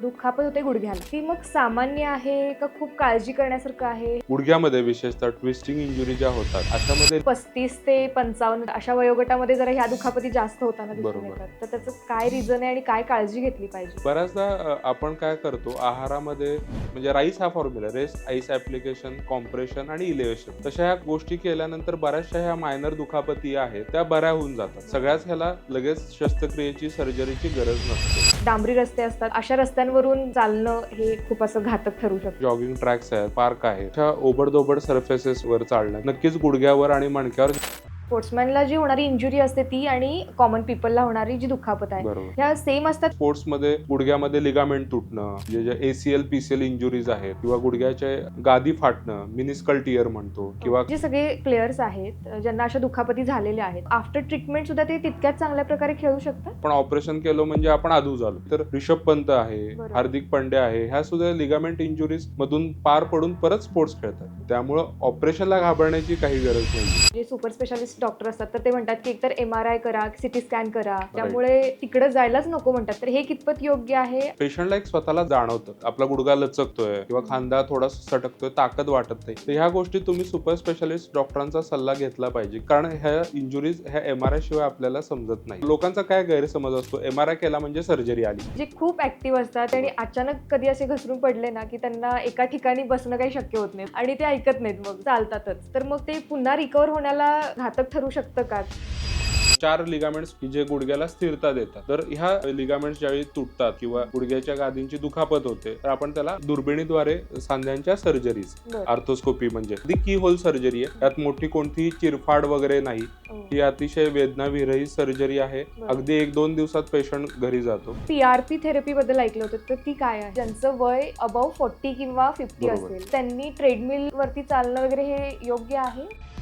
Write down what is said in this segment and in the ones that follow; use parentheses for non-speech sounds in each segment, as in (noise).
दुखापत होते गुडघ्याला ती मग सामान्य आहे का खूप काळजी करण्यासारखं आहे? गुडघ्यामध्ये विशेषतः ट्विस्टिंग इंजुरी ज्या होतात अशामध्ये पस्तीस ते पंचावन्न अशा वयोगटामध्ये जरा ह्या दुखापती जास्त होताना दिसून बरोबर. येतात. तर त्याचं काय रिझन आहे आणि काय काळजी घेतली पाहिजे? बऱ्याचदा अ, आपण काय करतो आहारामध्ये म्हणजे राईस हा formula rest ice application compression आणि इलेव्हेशन तशा ह्या गोष्टी केल्यानंतर बऱ्याचशा ह्या मायनर दुखापती आहेत त्या बऱ्या होऊन जातात. सगळ्याच ह्याला लगेच शस्त्रक्रियेची सर्जरीची गरज नसते. डांबरी रस्ते असतात. अशा रस्त्यांवरून चालणं हे खूप असं घातक ठरू शकतं. जॉगिंग ट्रॅक्स आहेत पार्क आहे ओबडदोबड सरफेसेस सर्फेसेस वर चालणं नक्कीच गुडघ्यावर आणि मणक्यावर स्पोर्ट्समॅनला जी होणारी इंजुरी असते ती आणि कॉमन पीपलला होणारी जी दुखापत आहे बरोबर. ह्या सेम असतात. स्पोर्ट्समध्ये गुडघ्यामध्ये लिगामेंट तुटणं जे जे एसीएल पीसीएल इंजुरीज आहेत किंवा गुडघ्याचे गादी फाटणं मिनिस्कल टियर म्हणतो किंवा जे सगळे प्लेयर्स आहेत ज्यांना अशा दुखापती झालेल्या आहेत आफ्टर ट्रीटमेंट सुद्धा ते तितक्याच चांगल्या प्रकारे खेळू शकतात? आपण ऑपरेशन केलं म्हणजे आपण आधू झालो. तर ऋषभ पंत आहे बरोबर. हार्दिक पांड्या आहे ह्या सुद्धा लिगामेंट इंजुरीज मधून पार पडून परत स्पोर्ट्स खेळतात. त्यामुळं ऑपरेशनला घाबरण्याची काही गरज नाही जे सुपर स्पेशालिस्ट डॉक्टर असतात तर ते म्हणतात की एकतर एम आर आय करा सिटी स्कॅन करा. त्यामुळे तिकडे जायलाच नको म्हणतात. तर हे कितपत योग्य आहे? पेशंटला एक स्वतःला जाणवतं. आपला गुडघा लचकतोय किंवा खांदा थोडा सटकतोय ताकद वाटत नाही. तर ह्या गोष्टी तुम्ही सुपर स्पेशालिस्ट डॉक्टरांचा सल्ला घेतला पाहिजे. कारण ह्या इंजुरीज ह्या एम आर आय शिवाय आपल्याला समजत नाही. लोकांचा काय गैरसमज असतो? एम आर आय केला म्हणजे सर्जरी आली. जे खूप ऍक्टिव्ह असतात आणि अचानक कधी असे घसरून पडले ना की त्यांना एका ठिकाणी बसणं काही शक्य होत नाही आणि ते ऐकत नाहीत मग चालतातच. तर मग ते पुन्हा रिकवर होण्याला घातक ठरू शकतं का? चार लिगामेंट्स की जे गुडघ्याला स्थिरता देतात. तर ह्या लिगामेंट्स ज्यावेळी तुटतात किंवा गुडघ्याच्या गादींची दुखापत होते तर आपण त्याला दुर्बिणीद्वारे सांध्यांच्या सर्जरीज. आर्थोस्कोपी म्हणजे. ती की होल सर्जरी आहे. त्यात मोठी कोणतीही चिरफाड वगैरे नाही. हो. ही अतिशय वेदनाविरहित सर्जरी आहे. अगदी एक दोन दिवसात पेशंट घरी जातो. पीआरपी थेरपी बद्दल ऐकलं होतं. तर ती काय आहे? ज्यांचं वय अबाव फोर्टी किंवा फिफ्टी. असेल त्यांनी ट्रेडमिल वरती चालणं वगैरे हे योग्य आहे?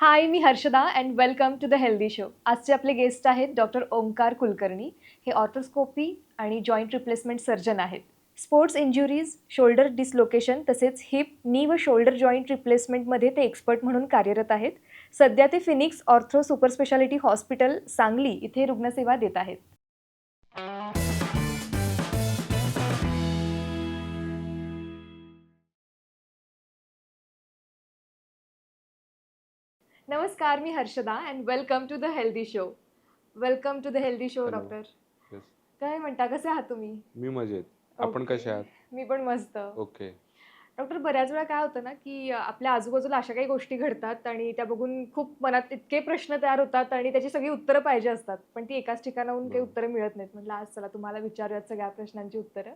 Hi me Harshada and welcome to the healthy show आजचे आपले गेस्ट आहेत डॉक्टर ओंकार कुलकर्णी. हे ऑर्थोस्कोपी आणि जॉईंट रिप्लेसमेंट सर्जन आहेत. स्पोर्ट्स इंजुरीज शोल्डर डिसलोकेशन तसेच हिप नी व शोल्डर जॉईंट रिप्लेसमेंटमध्ये ते एक्सपर्ट म्हणून कार्यरत आहेत. सध्या ते Phoenix ortho super speciality hospital Sangli इथे रुग्णसेवा देत आहेत. नमस्कार मी Harshada and welcome to the healthy show welcome to the healthy show Hello. Doctor Yes. काय म्हणता कसे आहात तुम्ही? मी मजेत. आपण. कसे आहात? मी पण मस्त. ओके डॉक्टर बऱ्याच वेळा काय होतं ना की आपल्या आजूबाजूला अशा काही गोष्टी घडतात आणि त्या बघून खूप मनात इतके प्रश्न तयार होतात आणि त्याची सगळी उत्तरं पाहिजे असतात. पण ती एकाच ठिकाणाहून काही बरोबर. उत्तरं मिळत नाहीत. म्हटलं आज चला तुम्हाला विचारूयात सगळ्या प्रश्नांची उत्तरं.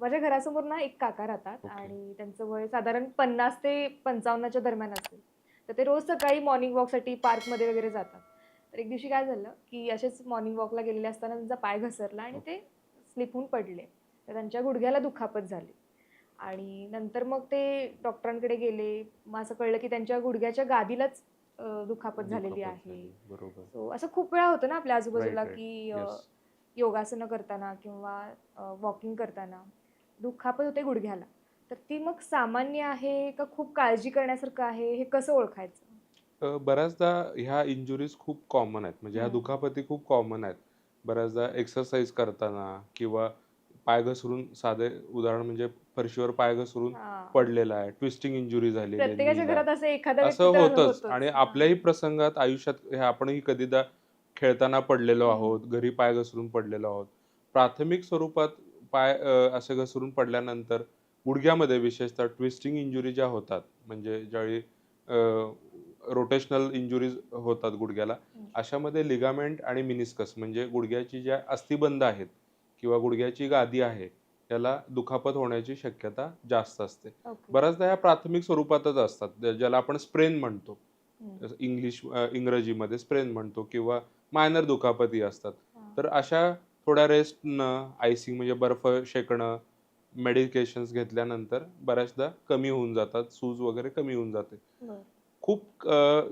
माझ्या घरासमोर ना एक काका राहतात. आणि त्यांचं वय साधारण पन्नास ते पंचावन्नच्या दरम्यान असेल. तर ते रोज सकाळी मॉर्निंग वॉकसाठी पार्कमध्ये वगैरे जातात. तर एक दिवशी काय झालं की असेच मॉर्निंग वॉकला गेलेले असताना त्यांचा पाय घसरला आणि ते स्लिप होऊन पडले. तर त्यांच्या गुडघ्याला दुखापत झाली. आणि नंतर मग ते डॉक्टरांकडे गेले. मग असं कळलं की त्यांच्या गुडघ्याच्या गादीलाच दुखापत झालेली आहे. बरोबर. सो असं खूप वेळा होतं ना आपल्या आजूबाजूला. की. योगासनं करताना किंवा वॉकिंग करताना दुखापत होते गुडघ्याला. तर ती मग सामान्य आहे का खूप काळजी करण्यासारखं आहे हे कसं ओळखायचं बऱ्याचदा ह्या इंजुरीज खूप कॉमन आहेत म्हणजे ह्या हम्म. दुखापती खूप कॉमन आहेत बऱ्याचदा एक्सरसाइज करताना किंवा पाय घसरून साधे उदाहरण म्हणजे फरशीवर पाय घसरून हा. पडलेला आहे ट्विस्टिंग इंजुरी झालेली आहे प्रत्येकाच्या knee ला. घरात असं होतंच होतंच. आणि. आपल्याही प्रसंगात आयुष्यात हे आपणही कधीदा खेळताना पडलेलो हम्म. आहोत घरी पाय घसरून पडलेलो आहोत प्राथमिक स्वरूपात पाय अ, असे घसरून पडल्यानंतर गुडघ्यामध्ये विशेषतः ट्विस्टिंग इंजुरी ज्या होतात म्हणजे ज्यावेळी रोटेशनल इंजुरीज होतात गुडघ्याला. अशामध्ये लिगामेंट आणि मिनिस्कस म्हणजे गुडघ्याची ज्या अस्थिबंध आहेत किंवा गुडघ्याची गादी आहे त्याला दुखापत होण्याची शक्यता जास्त असते. बऱ्याचदा ह्या प्राथमिक स्वरूपातच असतात ज्या- ज्याला आपण स्प्रेन म्हणतो. इंग्लिश इंग्रजीमध्ये स्प्रेन म्हणतो किंवा मायनर दुखापती असतात. तर अशा थोड्या रेस्टनं आयसिंग म्हणजे बर्फ शेकणं मेडिकेशन्स घेतल्यानंतर बऱ्याचदा कमी होऊन जातात सूज वगैरे कमी होऊन जाते. खूप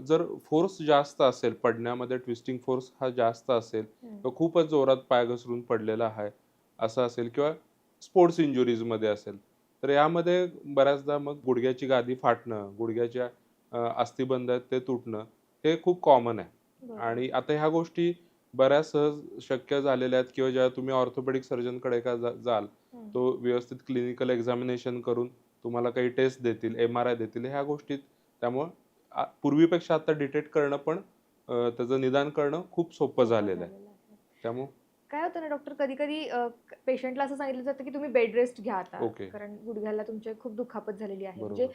जर फोर्स जास्त असेल पडण्यामध्ये ट्विस्टिंग फोर्स हा जास्त असेल. किंवा खूपच जोरात पाय घसरून पडलेला आहे असं असेल किंवा स्पोर्ट्स इंजुरीजमध्ये असेल तर यामध्ये बऱ्याचदा मग गुडघ्याची गादी फाटणं गुडघ्याच्या अस्थिबंध आहेत ते तुटणं हे खूप कॉमन आहे. आणि आता ह्या गोष्टी बऱ्याच सहज शक्य झालेल्या आहेत किंवा जेव्हा तुम्ही ऑर्थोपेडिक सर्जनकडे का जाल. तो व्यवस्थित क्लिनिकल एक्झामिनेशन करून तुम्हाला काही टेस्ट देतील एम आर आय देतील ह्या गोष्टीत त्यामुळं पूर्वीपेक्षा आता डिटेक्ट करणं पण त्याचं निदान करणं खूप सोपं झालेलं आहे. त्यामुळं काय होतं ना डॉक्टर कधी कधी पेशंटला असं सांगितलं जातं की तुम्ही बेड रेस्ट घ्या आता. कारण गुडघ्याला तुमच्या खूप दुखापत झालेली आहे. म्हणजे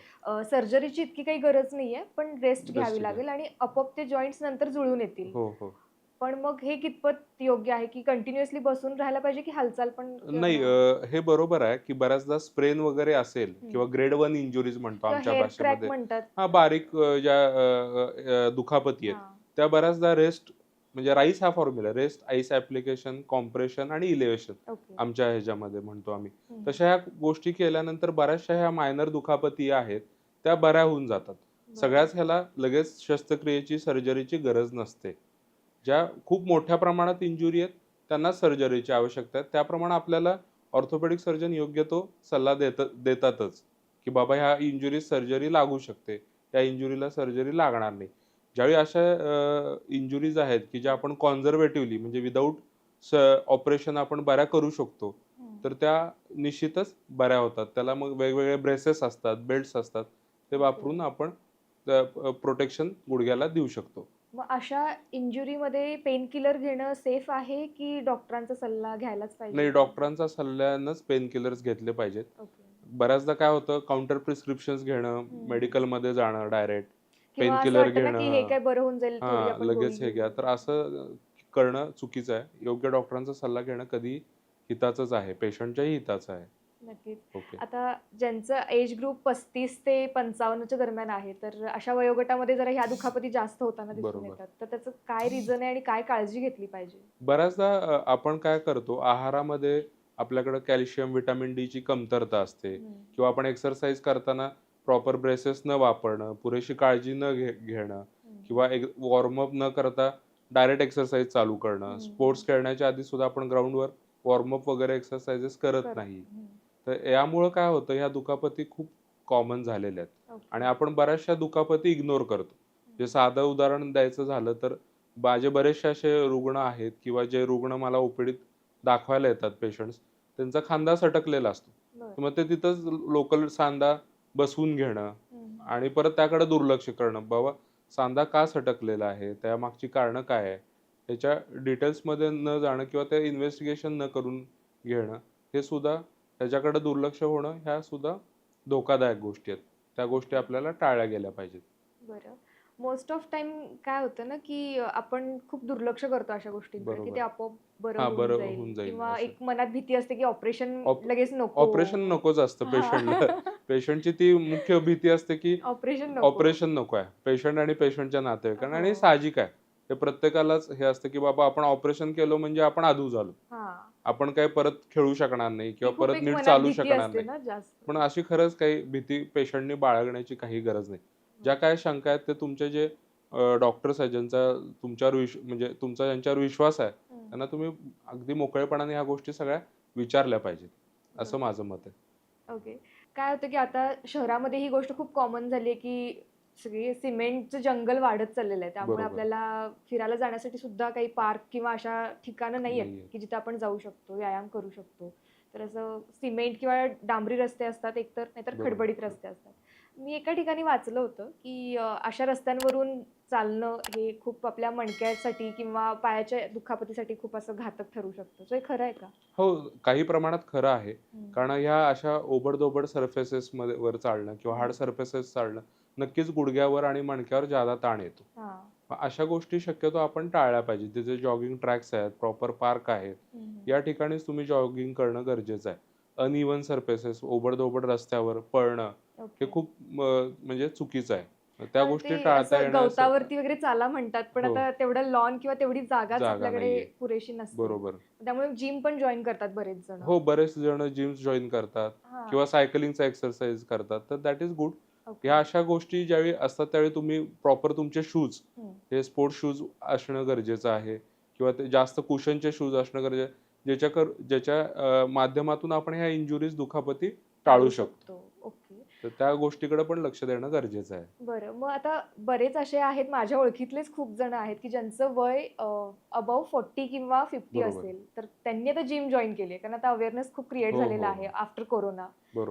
सर्जरीची इतकी काही गरज नाहीये पण रेस्ट घ्यावी घ्या. लागेल आणि आपोआप ते जॉईंट्स नंतर जुळून येतील हो हो पण मग हे कितपत योग्य आहे की कंटिन्युअसली बसून राहायला पाहिजे की हालचाल पण नाही अं, हे बरोबर आहे की बऱ्याचदा स्प्रेन वगैरे असेल किंवा ग्रेड वन इंजुरीज म्हणतो आमच्या हेअर क्रॅक भाषेमध्ये. म्हणतात. हा बारीक अं, ज्या अं, अं, दुखापती आहेत हा. त्या बऱ्याचदा रेस्ट म्हणजे राईस हा formula rest ice application compression आणि इलेव्हेशन ओके आमच्या ह्याच्यामध्ये म्हणतो आम्ही. हम्म. तशा ह्या गोष्टी केल्यानंतर बऱ्याचशा ह्या मायनर दुखापती आहेत त्या बऱ्या होऊन जातात. सगळ्याच ह्याला लगेच शस्त्रक्रियेची सर्जरीची गरज नसते. ज्या खूप मोठ्या प्रमाणात इंजुरी आहेत त्यांना सर्जरीची आवश्यकता आहे. त्याप्रमाणे आपल्याला ऑर्थोपेडिक सर्जन योग्य तो सल्ला देत देतातच की बाबा ह्या इंजुरी सर्जरी लागू शकते. या इंजुरीला सर्जरी लागणार नाही. ज्यावेळी अशा इंजुरीज आहेत की ज्या आपण कॉन्झर्वेटिव्हली म्हणजे विदाऊट स ऑपरेशन आपण बऱ्या करू शकतो. तर त्या निश्चितच बऱ्या होतात. त्याला मग वेगवेगळे ब्रेसेस असतात बेल्ट्स असतात ते वापरून आपण प्रोटेक्शन गुडघ्याला देऊ शकतो. मग अशा इंजुरीमध्ये पेन किलर घेणं सेफ आहे की डॉक्टरांचा सल्ला घ्यायलाच पाहिजे नाही डॉक्टरांचा सल्ल्यानंच पेन किलर्स घेतले पाहिजेत ओके. बऱ्याचदा काय होतं काउंटर प्रिस्क्रिप्शन घेणं हम्म. मेडिकलमध्ये जाणं डायरेक्ट किंवा असं painkiller वाटतं ना की घेणं. हे काय बरं होऊन जाईल थोडी हा आपण लगेच गोळी हे घेऊ. घ्या तर असं करणं चुकीचं आहे योग्य डॉक्टरांचा सल्ला घेणं कधी हिताचंच आहे पेशंटच्याही हिताचं आहे नक्कीच आता ज्यांचं एज ग्रुप पस्तीस ते पंचावन्नच्या दरम्यान आहे तर अशा वयोगटामध्ये जरा ह्या दुखापती जास्त होताना दिसून. येतात तर त्याचं काय रिझन आहे आणि काय काळजी घेतली पाहिजे बऱ्याचदा आपण काय करतो आहारामध्ये आपल्याकडे कॅल्शियम व्हिटॅमिन डी ची कमतरता असते. किंवा आपण एक्सरसाइज करताना प्रॉपर ब्रेसेस न वापरणं पुरेशी काळजी न घे घेणं. किंवा एक वॉर्मअप न करता डायरेक्ट एक्सरसाइज चालू करणं. स्पोर्ट्स खेळण्याच्या आधी सुद्धा आपण ग्राउंडवर वॉर्मअप वगैरे एक्सरसाइजेस करत. नाही. तर यामुळं काय होतं ह्या दुखापती खूप कॉमन झालेल्या आहेत ओके. आणि आपण बऱ्याचशा दुखापती इग्नोर करतो जे साधं उदाहरण द्यायचं झालं तर माझे बरेचसे असे रुग्ण आहेत किंवा जे रुग्ण मला ओपीडीत दाखवायला येतात पेशंट्स त्यांचा खांदा सटकलेला असतो. मग ते तिथंच लोकल सांदा बसवून घेणं. आणि परत त्याकडे दुर्लक्ष करणं बाबा सांदा का सटकलेला आहे त्या मागची कारणं काय आहे याच्या डिटेल्समध्ये न जाणं किंवा ते इन्व्हेस्टिगेशन न करून घेणं हे सुद्धा त्याच्याकडे दुर्लक्ष होणं ह्या सुद्धा धोकादायक गोष्टी आहेत. त्या गोष्टी आपल्याला टाळल्या गेल्या पाहिजेत. बरं. मोस्ट ऑफ टाइम काय होतं ना की आपण खूप दुर्लक्ष करतो अशा गोष्टींकडे की. ते आपोआप बरं होऊन जाईल किंवा. एक मनात भीती असते की ऑपरेशन ऑप- लगेच नको. ऑपरेशन नकोच असतं पेशंटला. पेशंटची ती मुख्य भीती असते की ऑपरेशन ऑपरेशन नको आहे. पेशंट आणि पेशंटच्या नातेवाईकांना आणि हो. साहजिक आहे. हे प्रत्येकालाच हे असतं की बाबा आपण ऑपरेशन केलं म्हणजे आपण आधू झालो. हा. आपण काही परत खेळू शकणार नाही किंवा परत नीट चालू शकणार नाही. पण अशी खरंच काही भीती पेशंटनी बाळगण्याची काही गरज नाही. ज्या काय शंका आहेत ते तुमचे जे डॉक्टर्स आहेत ज्यांचा तुमच्यावर म्हणजे तुमचा ज्यांच्यावर विश्वास आहे. त्यांना तुम्ही अगदी मोकळेपणाने ह्या गोष्टी सगळ्या विचारल्या पाहिजेत. असं माझं मत आहे. ओके. काय होतं की आता शहरामध्ये ही गोष्ट खूप कॉमन झाली आहे की सगळी सिमेंटचं जंगल वाढत चाललेलं आहे त्यामुळे बरोबर. आपल्याला फिरायला जाण्यासाठी सुद्धा काही पार्क किंवा अशा ठिकाणं नाही आहेत. की जिथे आपण जाऊ शकतो व्यायाम करू शकतो तर असं सिमेंट किंवा डांबरी रस्ते असतात एकतर नाहीतर बरोबर. खडबडीत रस्ते असतात मी एका ठिकाणी वाचलं होतं की अं, अशा रस्त्यांवरून चालणं हे खूप आपल्या मणक्यासाठी किंवा पायाच्या दुखापतीसाठी खूप असं घातक ठरू शकतं सो हे खरं आहे का हो काही प्रमाणात खरं आहे हम्म. कारण ह्या अशा ओबडधोबड सरफेसेस मध्ये वर चालणं किंवा हार्ड सरफेसेस चालणं नक्कीच गुडघ्यावर आणि मणक्यावर ज्यादा ताण येतो अशा गोष्टी शक्यतो आपण टाळल्या पाहिजे तिथे जॉगिंग ट्रॅक्स आहेत प्रॉपर पार्क आहेत. या ठिकाणीच तुम्ही जॉगिंग करणं गरजेचं आहे अनइव्हन सरफेसेस ओबडधोबड रस्त्यावर पळणं. हे खूप म्हणजे चुकीचं आहे त्या गोष्टी टाळता गवतावरती वगैरे चाला म्हणतात पण हो. आता तेवढं लॉन किंवा तेवढी जागा आपल्याकडे. पुरेशी नसते बरोबर त्यामुळे जिम पण जॉईन करतात बरेच जण हो बरेच जण जिम्स जॉईन करतात. किंवा सायकलिंगचा एक्सरसाइज करतात तर दॅट इज गुड ह्या अशा गोष्टी ज्यावेळी असतात त्यावेळी तुम्ही प्रॉपर तुमचे शूज. हे स्पोर्ट्स शूज असणं गरजेचं आहे. किंवा ते जास्त कुशनचे शूज असणं गरजेचं ज्याच्या कर ज्याच्या माध्यमातून आपण ह्या इंजुरीज दुखापती टाळू शकतो. तर त्या गोष्टीकडे पण लक्ष देणं गरजेचं आहे बरं मग आता बरेच असे आहेत माझ्या ओळखीतलेच खूप जण आहेत की ज्यांचं वय अबाव फोर्टी किंवा फिफ्टी. असेल तर त्यांनी आता जिम जॉईन केली आहे कारण आता अवेअरनेस खूप क्रिएट हो, झालेला हो, आहे हो. आफ्टर कोरोना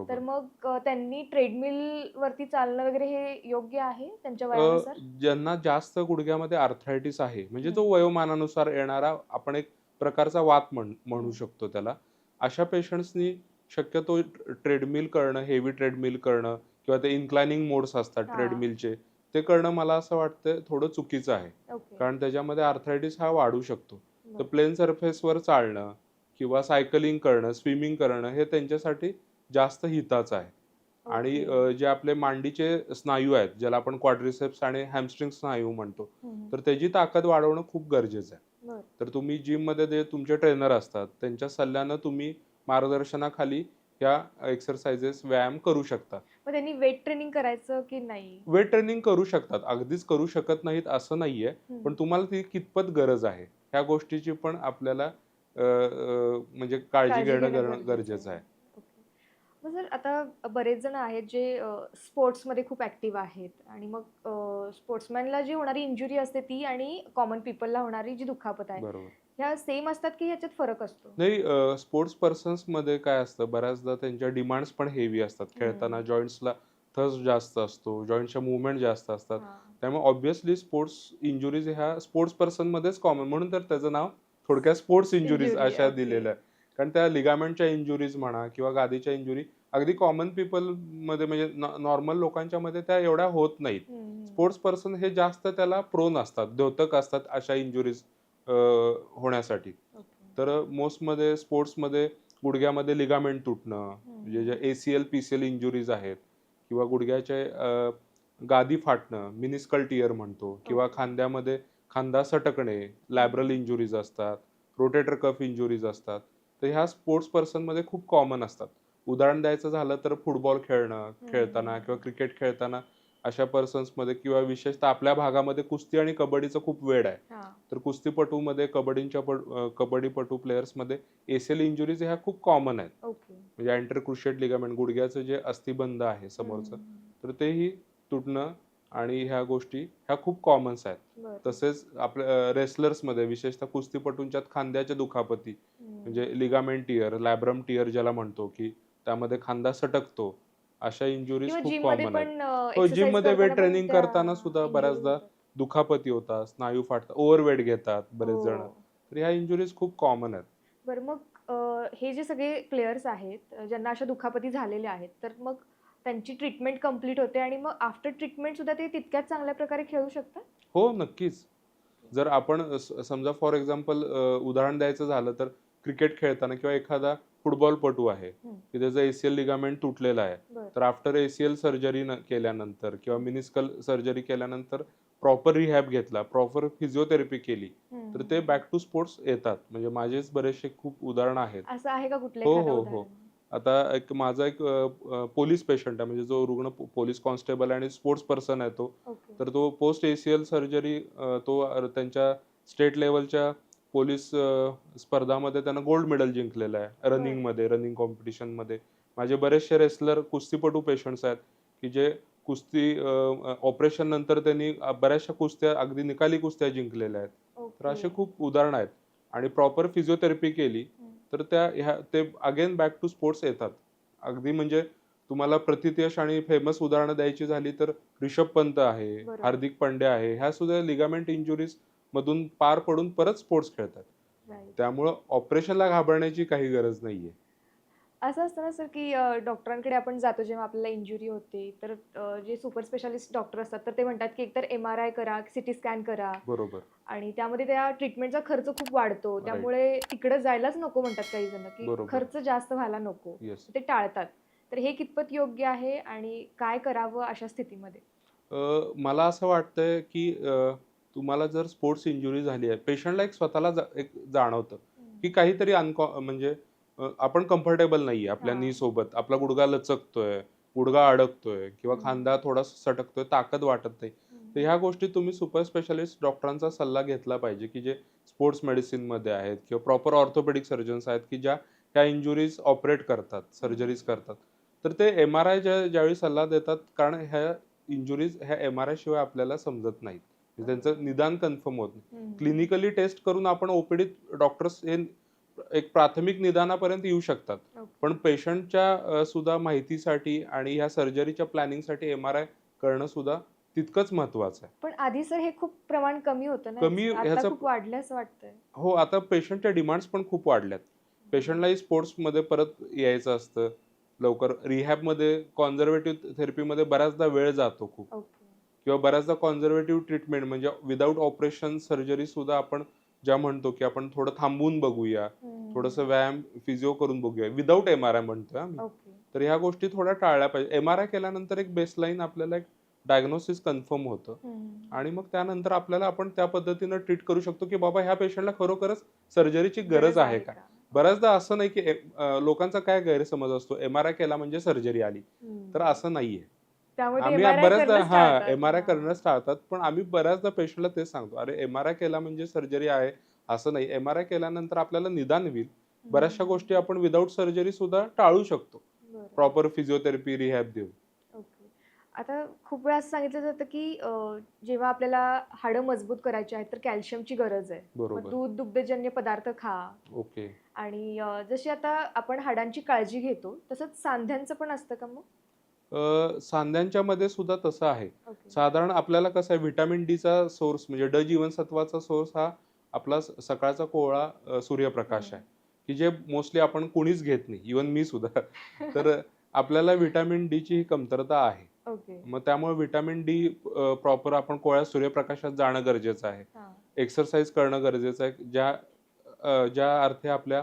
तर मग त्यांनी ट्रेडमिल वरती चालणं वगैरे हे योग्य आहे त्यांच्या वयानुसार ज्यांना जास्त गुडघ्यामध्ये आर्थरायटिस आहे म्हणजे हं. तो वयोमानानुसार येणारा आपण एक प्रकारचा वात म्हण म्हणू शकतो त्याला अशा पेशंट्सनी शक्यतो ट्रेडमिल करणं हेवी ट्रेडमिल करणं किंवा ते इन्क्लायनिंग मोड्स असतात हा. ट्रेडमिलचे ते करणं मला असं वाटतं थोडं चुकीचं आहे ओके कारण त्याच्यामध्ये आर्थरायटिस हा वाढू शकतो तर बरं. प्लेन सरफेसवर चालणं किंवा सायकलिंग करणं स्विमिंग करणं हे त्यांच्यासाठी जास्त हिताचं आहे आणि ओके. अ, जे आपले मांडीचे स्नायू आहेत ज्याला आपण क्वाड्रिसेप्स आणि हॅमस्ट्रिंग स्नायू म्हणतो हम्म. तर त्याची ताकद वाढवणं खूप गरजेचं आहे बरं. तर तुम्ही जिममध्ये जे तुमचे ट्रेनर असतात त्यांच्या सल्ल्यानं तुम्ही मार्गदर्शनाखाली ह्या एक्सरसाइजेस व्यायाम करू शकता मग त्यांनी वेट ट्रेनिंग करायचं की नाही? वेट ट्रेनिंग करू शकतात. अगदीच करू शकत नाहीत असं नाहीये. पण तुम्हाला ती कितपत गरज आहे? ह्या गोष्टीची पण आपल्याला म्हणजे काळजी घेणं घेणं गरज- गरजेचं आहे. मग सर आता बरेच जण आहेत जे स्पोर्ट्समध्ये खूप ऍक्टिव्ह आहेत. आणि मग स्पोर्ट्समॅनला जी होणारी इंजुरी असते ती आणि कॉमन पीपलला होणारी जी दुखापत आहे. ह्या सेम असतात की ह्याच्यात फरक असतो नाही स्पोर्ट्स पर्सन्समध्ये काय असतं बऱ्याचदा त्यांच्या डिमांड्स पण हेवी असतात खेळताना. जॉईंट्सला थस जास्त असतो जॉईंटच्या मुवमेंट जास्त असतात. त्यामुळे ऑब्व्हियसली स्पोर्ट्स इंजुरीज ह्या स्पोर्ट्स पर्सन मध्येच कॉमन म्हणून तर त्याचं नाव थोडक्यात स्पोर्ट्स इंजुरीज अशा okay. दिलेलं आहे कारण त्या लिगामेंटच्या इंजुरीज म्हणा किंवा गादीच्या इंजुरी अगदी कॉमन पीपलमध्ये म्हणजे नॉर्मल लोकांच्या मध्ये त्या एवढ्या होत नाहीत. स्पोर्ट्स पर्सन हे जास्त त्याला प्रोन असतात द्योतक असतात अशा इंजुरीज होण्यासाठी. तर मोस्टमध्ये स्पोर्ट्समध्ये गुडघ्यामध्ये लिगामेंट तुटणं. म्हणजे जे एसीएल पीसीएल इंजुरीज आहेत किंवा गुडघ्याचे गादी फाटणं मिनिस्कल टियर म्हणतो किंवा. खांद्यामध्ये खांदा सटकणे लॅबरल इंजुरीज असतात रोटेटर कफ इंजुरीज असतात तर ह्या स्पोर्ट्स पर्सनमध्ये खूप कॉमन असतात उदाहरण द्यायचं झालं तर फुटबॉल खेळणं खेळताना. किंवा क्रिकेट खेळताना अशा पर्सन्समध्ये किंवा विशेषतः आपल्या भागामध्ये कुस्ती आणि कबड्डीचं खूप वेळ आहे. तर कुस्तीपटूमध्ये कबड्डीच्या कबड्डीपटू प्लेयर्समध्ये एसीएल इंजुरीज ह्या खूप कॉमन आहेत म्हणजे अँटर क्रुशिएट लिगामेंट गुडघ्याचं जे अस्थिबंध आहे समोरचं. तर तेही तुटणं आणि ह्या गोष्टी ह्या खूप कॉमन्स आहेत. तसेच आपल्या रेसलर्समध्ये विशेषतः कुस्तीपटूंच्यात खांद्याच्या दुखापती. म्हणजे लिगामेंट टियर लॅब्रम टियर ज्याला म्हणतो की त्यामध्ये खांदा सटकतो अशा इंजुरीज किंवा खूप जिममध्ये कॉमन आहेत. पण हो, gym मध्ये weight training करताना सुद्धा बऱ्याचदा दुखापती होतात स्नायू फाटतात ओव्हरवेट घेतात बरेच हो. जण. तर ह्या इंजुरीज खूप कॉमन आहेत. बरं मग अ, हे जे सगळे प्लेयर्स आहेत अ, ज्यांना अशा दुखापती झालेल्या आहेत तर मग त्यांची ट्रीटमेंट कंप्लीट होते आणि मग आफ्टर ट्रीटमेंट सुद्धा ते तितक्याच चांगल्या प्रकारे खेळू शकतात? हो नक्कीच. जर आपण स- समजा फॉर एक्झाम्पल उदाहरण द्यायचं झालं तर क्रिकेट खेळताना किंवा एखादा फुटबॉल पटू आहे हम्म. की त्याचं एसीएल लिगामेंट तुटलेलं आहे तर आफ्टर एसीएल सर्जरी केल्यानंतर किंवा मिनिस्कल सर्जरी केल्यानंतर प्रॉपर रिहॅब घेतला प्रॉपर फिजिओथेरपी केली तर ते. बॅक टू स्पोर्ट्स येतात. म्हणजे माझेच बरेचसे खूप उदाहरण आहेत. असं आहे का कुठलं हो, हो, हो. उदाहरण? आता एक माझा एक पोलीस पेशंट आहे. म्हणजे जो रुग्ण पोलीस कॉन्स्टेबल आणि स्पोर्ट्स पर्सन आहे तो. तर तो पोस्ट एसीएल सर्जरी तो त्यांच्या स्टेट लेवलच्या पोलीस स्पर्धामध्ये त्यानं गोल्ड मेडल जिंकलेलं आहे. रनिंगमध्ये रनिंग कॉम्पिटिशनमध्ये. माझे बरेचसे रेसलर कुस्तीपटू पेशंट्स आहेत की जे कुस्ती ऑपरेशन नंतर त्यांनी बऱ्याचशा कुस्त्या अगदी निकाली कुस्त्या जिंकलेल्या आहेत तर असे. खूप उदाहरण आहेत आणि प्रॉपर फिजिओथेरपी केली. तर त्या ह्या ते अगेन बॅक टू स्पोर्ट्स येतात अगदी म्हणजे तुम्हाला प्रतियश आणि फेमस उदाहरणं द्यायची झाली तर ऋषभ पंत आहे. हार्दिक पांड्या आहे ह्या सुद्धा लिगामेंट इंजुरीज मधून पार पडून परत स्पोर्ट्स खेळतात. त्यामुळं ऑपरेशनला घाबरण्याची काही गरज नाहीये असं असतं ना सर की अ, डॉक्टरांकडे आपण जातो जेव्हा आपल्याला इंजुरी होते तर अ, जे सुपर स्पेशालिस्ट डॉक्टर असतात तर ते म्हणतात की एकतर एम आर आय करा सिटी स्कॅन करा. बरोबर. आणि त्यामध्ये त्या ट्रीटमेंटचा खर्च खूप वाढतो. त्यामुळे तिकडे जायलाच नको म्हणतात काही जण की बरोबर. खर्च जास्त व्हायला नको. येस ते टाळतात. तर हे कितपत योग्य आहे आणि काय करावं अशा स्थितीमध्ये? मला असं वाटतंय की अ, तुम्हाला जर स्पोर्ट्स इंजुरी झाली आहे पेशंटला एक स्वतःला जा- एक जाणवतं की काहीतरी अनकॉ म्हणजे आपण कम्फर्टेबल नाहीये आपल्या हा. नी सोबत आपला गुडघा लचकतोय गुडघा अडकतोय किंवा हम्म. खांदा थोडासा सटकतोय ताकद वाटत नाही. तर ह्या गोष्टी तुम्ही सुपर स्पेशालिस्ट डॉक्टरांचा सल्ला घेतला पाहिजे की जे स्पोर्ट्स मेडिसिनमध्ये आहेत किंवा प्रॉपर ऑर्थोपेडिक सर्जन्स आहेत की ज्या ह्या इंजुरीज ऑपरेट करतात सर्जरीज करतात. तर ते एम आर आय ज्यावेळी सल्ला देतात कारण ह्या इंजुरीज ह्या एम आर आय शिवाय आपल्याला समजत नाहीत. म्हणजे त्यांचं निदान कन्फर्म होत नाही. हम्म. क्लिनिकली टेस्ट करून आपण ओपीडीत डॉक्टर्स हे एक प्राथमिक निदानापर्यंत येऊ शकतात. पण पेशंटच्या सुद्धा माहितीसाठी आणि ह्या सर्जरीच्या प्लॅनिंगसाठी एम आर आय करणं सुद्धा तितकंच महत्वाचं आहे. पण आधी सर हे खूप प्रमाण कमी होतं ना? कमी ह्याचं- खूप वाढलं असं वाटतंय. हो आता पेशंटच्या डिमांड्स पण खूप वाढल्यात. पेशंटलाही स्पोर्ट्समध्ये परत यायचं असतं. लवकर रिहॅबमध्ये कॉन्झर्वेटिव्ह थेरपीमध्ये बऱ्याचदा वेळ जातो खूप. किंवा बऱ्याचदा कॉन्झर्वेटिव्ह ट्रीटमेंट म्हणजे विदाऊट ऑपरेशन सर्जरी सुद्धा आपण ज्या म्हणतो की आपण थोडं थांबवून बघूया. थोडंसं व्यायाम फिजिओ करून बघूया. विदाऊट एम आर आय म्हणतोय आम्ही. तर ह्या गोष्टी थोड्या टाळल्या पाहिजे. एम आर आय केल्यानंतर एक बेसलाईन आपल्याला एक डायग्नोसिस कन्फर्म होतं. आणि मग त्यानंतर आपल्याला आपण त्या पद्धतीनं ट्रीट करू शकतो की बाबा ह्या पेशंटला खरोखरच सर्जरीची गरज आहे का? बऱ्याचदा असं नाही की लोकांचा काय गैरसमज असतो. एम आर आय केला म्हणजे सर्जरी आली. तर असं नाहीये. आम्ही बऱ्याचदा हा. M R I. करणंच टाळतात पण आम्ही बऱ्याचदा पेशंटला तेच सांगतो अरे एम आर आय केला म्हणजे सर्जरी आहे असं नाही. एम आर आय केल्यानंतर आपल्याला निदान होईल. बऱ्याचशा. गोष्टी आपण विदाऊट सर्जरी सुद्धा टाळू शकतो. प्रॉपर फिजिओथेरपी रिहॅब देऊन. ओके. आता खूप वेळा असं सांगितलं जातं की जेव्हा आपल्याला हाडं मजबूत करायची आहेत तर कॅल्शियमची गरज आहे. दूध दुग्धजन्य पदार्थ खा. ओके. आणि जशी आता आपण हाडांची काळजी घेतो तसंच सांध्यांचं पण असतं का मग? सांध्यांच्या मध्ये सुद्धा तसं आहे. साधारण आपल्याला कसं आहे व्हिटॅमिन डीचा सोर्स म्हणजे ड जीवनसत्वाचा सोर्स हा आपला सकाळचा कोवळा सूर्यप्रकाश आहे. की जे मोस्टली आपण कोणीच घेत नाही इवन मी सुद्धा. (laughs) तर आपल्याला व्हिटॅमिन डी ची ही कमतरता आहे. मग त्यामुळे व्हिटॅमिन डी प्रॉपर आपण कोवळ्या सूर्यप्रकाशात जाणं गरजेचं आहे. एक्सरसाइज करणं गरजेचं आहे. ज्या ज्या अर्थी आपल्या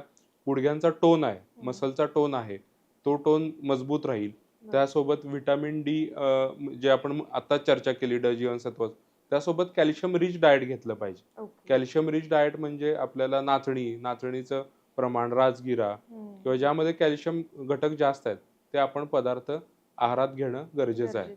गुडघ्यांचा टोन आहे. मसलचा टोन आहे तो टोन मजबूत राहील. त्यासोबत व्हिटॅमिन डी जे आपण आता चर्चा केली ड जीवनसत्व त्यासोबत कॅल्शियम रिच डाएट घेतलं पाहिजे. कॅल्शियम रिच डाएट म्हणजे आपल्याला नाचणी नाचणीचं प्रमाण राजगिरा. किंवा ज्यामध्ये कॅल्शियम घटक जास्त आहेत ते आपण पदार्थ आहारात घेणं गरजेचं आहे.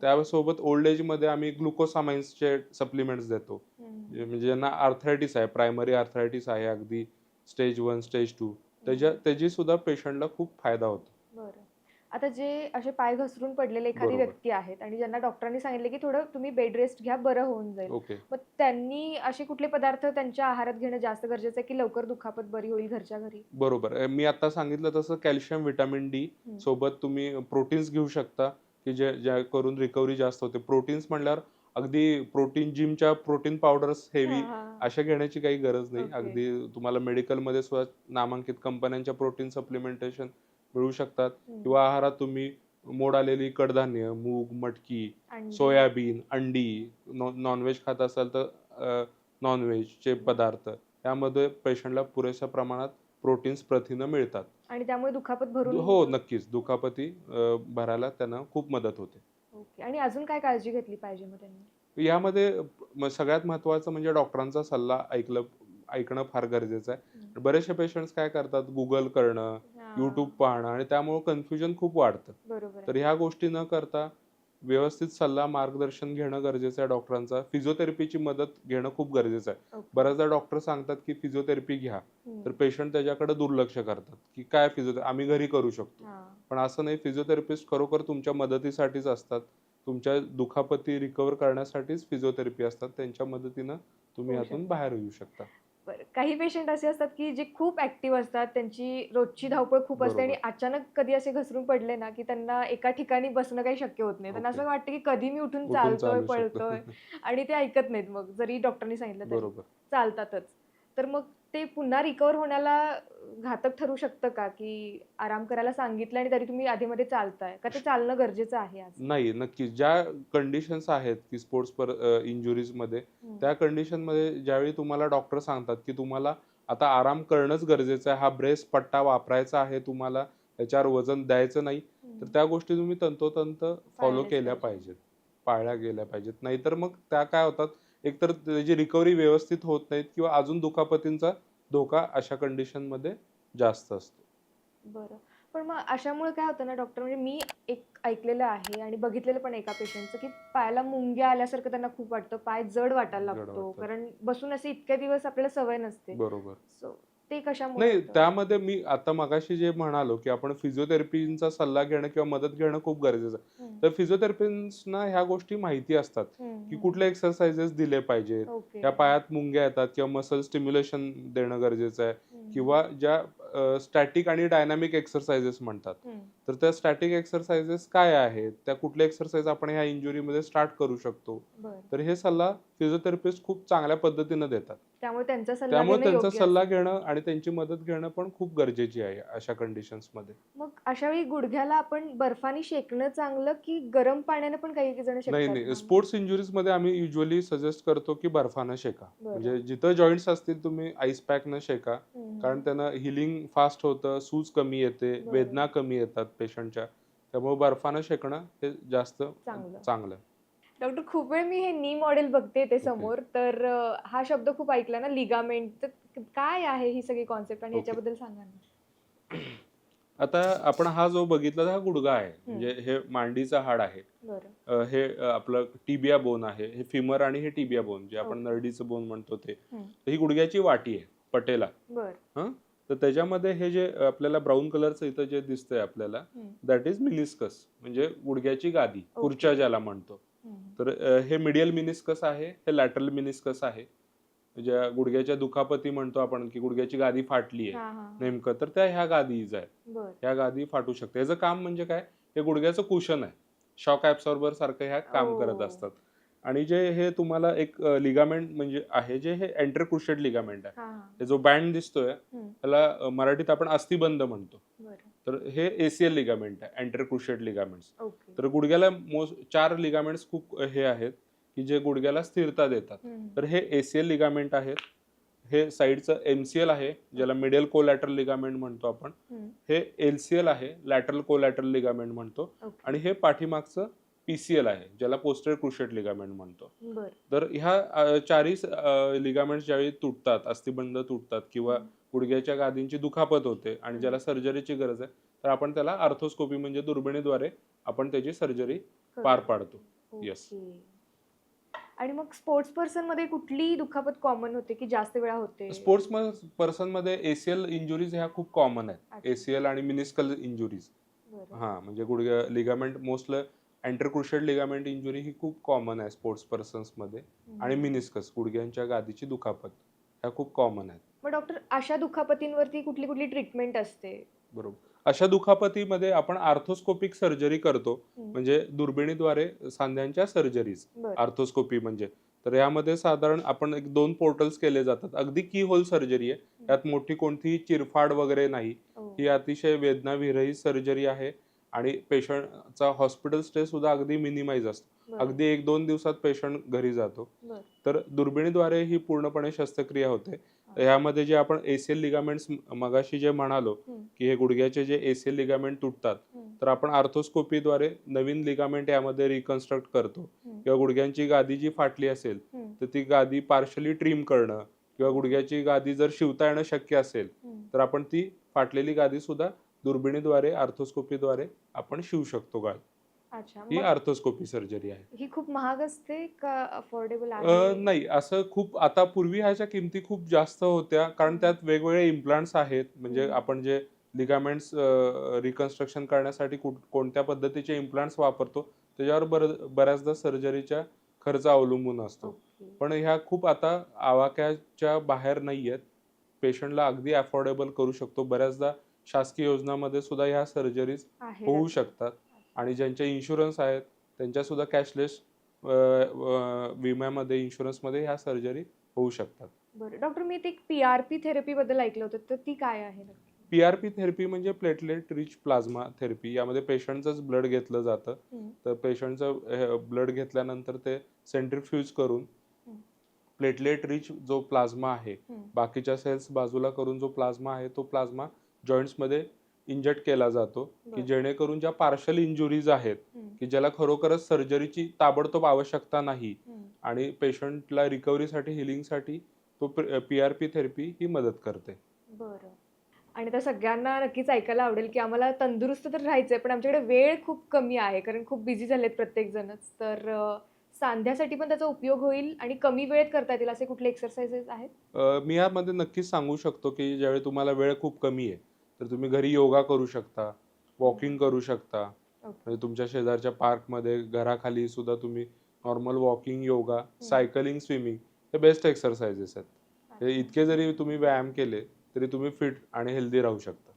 त्यासोबत ओल्ड एजमध्ये आम्ही ग्लुकोसामाइन्सचे सप्लिमेंट्स देतो. म्हणजे ज्यांना आर्थरायटिस आहे प्रायमरी आर्थरायटिस आहे अगदी स्टेज वन स्टेज टू त्याच्या त्याची सुद्धा पेशंटला खूप फायदा होतो. आता जे असे पाय घसरून पडलेले एखादी बरोबर. व्यक्ती आहेत आणि ज्यांना डॉक्टरांनी सांगितले की थोडं तुम्ही बेड रेस्ट घ्या बरं होऊन जाईल ओके मग त्यांनी असे कुठले पदार्थ त्यांच्या आहारात घेणं जास्त गरजेचं आहे की लवकर दुखापत बरी होईल घरच्या घरी बरोबर अं, मी आता सांगितलं तसं कॅल्शियम व्हिटॅमिन डी हम्म. सोबत तुम्ही प्रोटीन्स घेऊ शकता की जे ज्या करून रिकव्हरी जास्त होते प्रोटीन्स म्हणल्यावर अगदी प्रोटीन जिमच्या प्रोटीन पावडर्स हेवी हा. अशा घेण्याची काही गरज नाही. अगदी तुम्हाला मेडिकलमध्ये सुद्धा नामांकित कंपन्यांच्या प्रोटीन सप्लिमेंटेशन मिळू शकतात. किंवा आहारात तुम्ही मोड आलेली कडधान्य मूग मटकी. सोयाबीन अंडी नॉनव्हेज खात असाल तर नॉनव्हेजचे पदार्थ. यामध्ये पेशंटला पुरेशा प्रमाणात प्रोटीन्स प्रथिनं मिळतात. आणि त्यामुळे दुखापत भरून हो नक्कीच. दुखापती भरायला त्यांना खूप मदत होते. ओके. आणि अजून काय काळजी घेतली पाहिजे मग त्यांनी? यामध्ये सगळ्यात महत्वाचं म्हणजे डॉक्टरांचा सल्ला ऐकलं ऐकणं फार गरजेचं आहे. बरेचसे पेशंट्स काय करतात? गुगल करणं युट्यूब पाहणं आणि त्यामुळे कन्फ्युजन खूप वाढतं तर. ह्या गोष्टी न करता व्यवस्थित सल्ला मार्गदर्शन घेणं गरजेचं आहे डॉक्टरांचा फिजिओथेरपीची मदत घेणं खूप गरजेचं आहे. बऱ्याचदा डॉक्टर सांगतात की फिजिओथेरपी घ्या. तर पेशंट त्याच्याकडे दुर्लक्ष करतात की काय फिजिओ आम्ही घरी करू शकतो. पण असं नाही फिजिओथेरपिस्ट खरोखर तुमच्या मदतीसाठीच असतात तुमच्या दुखापती रिकवर करण्यासाठीच फिजिओथेरपी असतात त्यांच्या मदतीनं तुम्ही यातून. बाहेर येऊ शकता बरं काही पेशंट असे असतात की जे खूप ऍक्टिव्ह असतात त्यांची रोजची धावपळ खूप असते आणि. अचानक कधी असे घसरून पडले ना की त्यांना एका ठिकाणी बसणं काही शक्य होत नाही. त्यांना. असं वाटतं की कधी मी उठून चालतोय चालू पळतोय आणि ते ऐकत नाहीत मग जरी डॉक्टरनी सांगितलं तरी. चालतातच. तर मग ते पुन्हा रिकवर होण्याला घातक ठरू शकतं का? की आराम करायला सांगितलं आणि तरी तुम्ही आधीमध्ये चालताय. का ते चालणं गरजेचं आहे आज? नाही नक्की ज्या कंडिशन्स आहेत की स्पोर्ट्स पर इंजुरीजमध्ये. त्या कंडिशनमध्ये ज्यावेळी तुम्हाला डॉक्टर सांगतात की तुम्हाला आता आराम करणंच गरजेचं आहे. हा ब्रेस पट्टा वापरायचा आहे तुम्हाला त्याच्यावर वजन द्यायचं नाही. तर त्या गोष्टी तुम्ही तंतोतंत फॉलो केल्या. पाहिजेत. पाळल्या गेल्या पाहिजेत. नाहीतर मग त्या काय होतात? एकतर त्याची रिकव्हरी व्यवस्थित होत नाहीत किंवा अजून दुखापतींचा धोका अशा कंडिशनमध्ये जास्त असतो. बरं. पण मग अशामुळे काय होतं ना डॉक्टर म्हणजे मी एक ऐकलेलं आहे आणि बघितलेलं पण एका पेशंटचं की पायाला मुंग्या आल्यासारखं त्यांना खूप वाटतं पाय जड वाटायला लागतो. कारण बसून असे इतके दिवस आपल्याला सवय नसते. बरोबर. सो ते कशामुळे नाही होतं? त्यामध्ये मी आता मगाशी जे म्हणालो की आपण फिजिओथेरपीचा सल्ला घेणं किंवा मदत घेणं खूप गरजेचं आहे हम्म, तर फिजिओथेरपिस्टना ह्या गोष्टी माहिती असतात हम्म, की हम्म. कुठले एक्सरसाइजेस दिले पाहिजेत ओके. त्या पायात मुंग्या येतात किंवा मसल स्टिम्युलेशन देणं गरजेचं आहे हम्म, किंवा ज्या स्टॅटिक आणि डायनामिक एक्सरसाइजेस म्हणतात हम्म, तर त्या स्टॅटिक एक्सरसाइजेस काय आहेत त्या कुठल्या एक्सरसाइज आपण ह्या इंजुरीमध्ये स्टार्ट करू शकतो बरं. तर हे सल्ला फिजिओथेरपिस्ट खूप चांगल्या पद्धतीनं देतात त्यामुळे त्यांचा सल्ला त्यामुळे घेणं त्यांचा योग्य सल्ला. घेणं आणि त्यांची मदत घेणं पण खूप गरजेची आहे अशा कंडिशन्समध्ये मग अशा वेळी गुडघ्याला आपण बर्फाने शेकणं चांगलं की गरम पाण्याने पण काही जण नाही नाही? स्पोर्ट्स इंजुरीजमध्ये आम्ही युजली सजेस्ट करतो की बर्फानं शेका बरं. म्हणजे जिथं जॉईंट्स असतील तुम्ही आईस पॅकनं शेका हम्म, कारण त्यांना हिलिंग फास्ट होतं सूज कमी येते. वेदना कमी येतात पेशंटच्या त्यामुळे बर्फानं शेकणं हे जास्त चांगलं. चांगलं डॉक्टर खूप वेळ मी हे नी मॉडेल बघते ते समोर तर हा शब्द खूप ऐकला ना लिगामेंट तर काय आहे ही सगळी कॉन्सेप्ट आणि. याच्याबद्दल सांगा ना. (clears throat) आता आपण हा जो बघितला हा गुडगा आहे म्हणजे हे मांडीचं हाड आहे. हे आपलं टिबिया बोन आहे हे फिमर आणि हे टिबिया बोन जे आपण. नरडीचं बोन म्हणतो ते. ही गुडघ्याची वाटी आहे पटेला. हं? तर त्याच्यामध्ये हे जे आपल्याला ब्राऊन कलरचं इथं जे दिसतंय आपल्याला दॅट इज मिनिस्कस म्हणजे गुडघ्याची गादी खुर्च्या ज्याला म्हणतो. तर हे मिडियल मिनिस्कस आहे हे लॅटरल मिनिस्कस आहे. ज्या गुडघ्याच्या दुखापती म्हणतो आपण की गुडघ्याची गादी फाटली आहे. नेमकं तर त्या ह्या गादीज आहेत ह्या गादी फाटू शकते. याचं काम म्हणजे काय? हे गुडघ्याचं कुशन आहे. शॉक ऍब्सॉर्बर सारखं ह्या काम. करत असतात. आणि जे हे तुम्हाला एक लिगामेंट म्हणजे आहे जे हे एंटरक्रुशेड लिगामेंट आहे. जो बँड दिसतोय त्याला मराठीत आपण अस्थिबंध म्हणतो. तर हे एसीएल लिगामेंट आहे एंटरक्रुशेड लिगामेंट्स ओके तर गुडघ्याला मोस्ट चार लिगामेंट्स खूप हे आहेत की जे गुडघ्याला स्थिरता देतात. तर हे एसीएल लिगामेंट आहेत हे साईडचं एमसीएल आहे ज्याला मिडियल कोलॅटरल लिगामेंट म्हणतो आपण. हे एलसीएल आहे लॅटरल कोलॅटरल लिगामेंट म्हणतो. आणि हे पाठीमागचं पीसीएल आहे ज्याला पोस्टर क्रुशेट लिगामेंट म्हणतो. तर ह्या चारही लिगामेंट ज्यावेळी तुटतात अस्थिबंध तुटतात किंवा गुडघ्याच्या गादींची दुखापत होते आणि ज्याला सर्जरीची गरज आहे तर आपण त्याला आर्थोस्कोपी म्हणजे दुर्बिणीद्वारे आपण त्याची सर्जरी पार पाडतो. ओके. आणि मग स्पोर्ट्स पर्सनमध्ये कुठली दुखापत कॉमन होते की जास्त वेळा होते? स्पोर्ट्स पर्सनमध्ये एसीएल इंजुरीज ह्या खूप कॉमन आहेत. एसीएल आणि मिनिस्कल इंजुरीज. हा म्हणजे गुडघ्या ligament mostly anterior cruciate ligament injury ही खूप कॉमन आहे स्पोर्ट्स पर्सन्समध्ये हम्म. आणि मिनिस्कस गुडघ्यांच्या गादीची दुखापत ह्या खूप कॉमन आहेत. मग डॉक्टर अशा दुखापतींवरती कुठली कुठली ट्रीटमेंट असते? बरोबर. अशा दुखापतीमध्ये आपण आर्थोस्कोपिक सर्जरी करतो. म्हणजे दुर्बिणीद्वारे सांध्यांच्या सर्जरीज आर्थोस्कोपी म्हणजे. तर यामध्ये साधारण आपण एक दोन पोर्टल्स केले जातात. अगदी की होल सर्जरी आहे यात मोठी कोणतीही चिरफाड वगैरे नाही. ओ. ही अतिशय वेदनाविरहित सर्जरी आहे. आणि पेशंटचा हॉस्पिटल स्टे सुद्धा अगदी मिनिमाइज असतो. अगदी एक दोन दिवसात पेशंट घरी जातो. तर दुर्बिणीद्वारे ही पूर्णपणे शस्त्रक्रिया होते यामध्ये जे आपण एसीएल लिगामेंट्स मगाशी जे म्हणालो. की हे गुडघ्याचे जे एसीएल लिगामेंट तुटतात. तर आपण आर्थोस्कोपीद्वारे नवीन लिगामेंट यामध्ये रिकन्स्ट्रक्ट करतो. किंवा गुडघ्यांची गादी जी फाटली असेल. तर ती गादी पार्शली ट्रिम करणं किंवा गुडघ्याची गादी जर शिवता येणं शक्य असेल. तर आपण ती फाटलेली गादी सुद्धा दुर्बिणीद्वारे आर्थोस्कोपीद्वारे आपण शिवू शकतो गाय. अच्छा ही मग आर्थोस्कोपी सर्जरी आहे. ही खूप महाग असते का अफोर्डेबल अ, आहे? नाही असं खूप आता पूर्वी ह्याच्या किमती खूप जास्त होत्या कारण त्यात वेगवेगळे इम्प्लांट्स आहेत. म्हणजे हम्म. आपण जे लिगामेंट्स रिकन्स्ट्रक्शन करण्यासाठी कुठ- कोणत्या पद्धतीचे इम्प्लांट्स वापरतो त्याच्यावर बर- बऱ्याचदा सर्जरीच्या खर्च अवलंबून असतो. ओके. पण ह्या खूप आता आवाक्याच्या बाहेर नाही आहेत पेशंटला अगदी अफोर्डेबल करू शकतो. बऱ्याचदा शासकीय योजनामध्ये सुद्धा ह्या सर्जरीज आहे होऊ. शकतात आणि ज्यांचे इन्शुरन्स आहेत त्यांच्या सुद्धा कॅशलेस विम्यामध्ये इन्शुरन्समध्ये ह्या सर्जरी होऊ शकतात बरं डॉक्टर मी ते पीआरपी थेरपी बद्दल ऐकलं होतं तर ती काय आहे नक्की? पी आर पी थेरपी म्हणजे प्लेटलेट रिच प्लाझ्मा थेरपी यामध्ये पेशंटचंच ब्लड घेतलं जातं हम्म. तर पेशंटचं ब्लड घेतल्यानंतर ते सेंट्रिफ्यूज करून हम्म. प्लेटलेट रिच जो प्लाझ्मा आहे हम्म. बाकीच्या सेल्स बाजूला करून जो प्लाझ्मा आहे तो प्लाझ्मा जॉईंट्समध्ये इंजेक्ट केला जातो की. जेणेकरून ज्या पार्शल इंजुरीज आहेत. की ज्याला खरोखरच सर्जरीची ताबडतोब आवश्यकता नाही. आणि पेशंटला रिकव्हरीसाठी हिलिंगसाठी तो पी आर पी थेरपी ही मदत करते बरं आणि तर सगळ्यांना नक्कीच ऐकायला आवडेल की आम्हाला तंदुरुस्त तर राहायचंय पण आमच्याकडे वेळ खूप कमी आहे कारण खूप बिझी झालेत प्रत्येक जणच तर सांध्यासाठी पण त्याचा उपयोग होईल आणि कमी वेळेत करता येतील असे कुठले एक्सरसाइजेस आहेत? मी यामध्ये नक्कीच सांगू शकतो की ज्यावेळी तुम्हाला वेळ खूप कमी आहे तर तुम्ही घरी योगा करू शकता वॉकिंग करू शकता. म्हणजे तुमच्या शेजारच्या पार्कमध्ये घराखाली सुद्धा तुम्ही normal walking yoga cycling swimming हे बेस्ट एक्सरसाइजेस आहेत. हे इतके जरी तुम्ही व्यायाम केले तरी तुम्ही फिट आणि हेल्दी राहू शकता.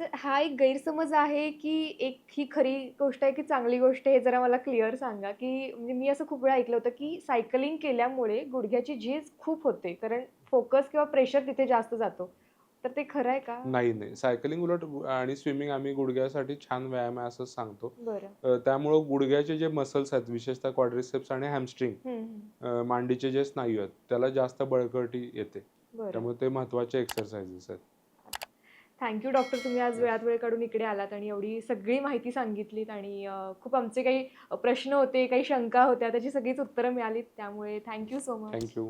सर हा एक गैरसमज आहे की एक ही खरी गोष्ट आहे की चांगली गोष्ट आहे हे जरा मला क्लिअर सांगा की म्हणजे मी असं खूप वेळा ऐकलं होतं की सायकलिंग केल्यामुळे गुडघ्याची झीज खूप होते कारण फोकस किंवा प्रेशर तिथे जास्त जातो. तर ते खरं आहे का? नाही नाही. सायकलिंग उलट आणि स्विमिंग आम्ही गुडघ्यासाठी छान व्यायाम आहे असंच सांगतो. त्यामुळं गुडघ्याचे जे मसल्स आहेत विशेषतः क्वाड्रिसेप्स आणि हॅमस्ट्रिंग. मांडीचे जे स्नायू आहेत त्याला जास्त बळकटी येते. त्यामुळे ते महत्त्वाचे एक्सरसाइजेस आहेत. थँक्यू डॉक्टर तुम्ही आज वेळात वेळ काढून इकडे आलात आणि एवढी सगळी माहिती सांगितलीत आणि खूप आमचे काही प्रश्न होते काही शंका होत्या त्याची सगळीच उत्तरं मिळालीत. त्यामुळे थँक्यू सो मच थँक्यू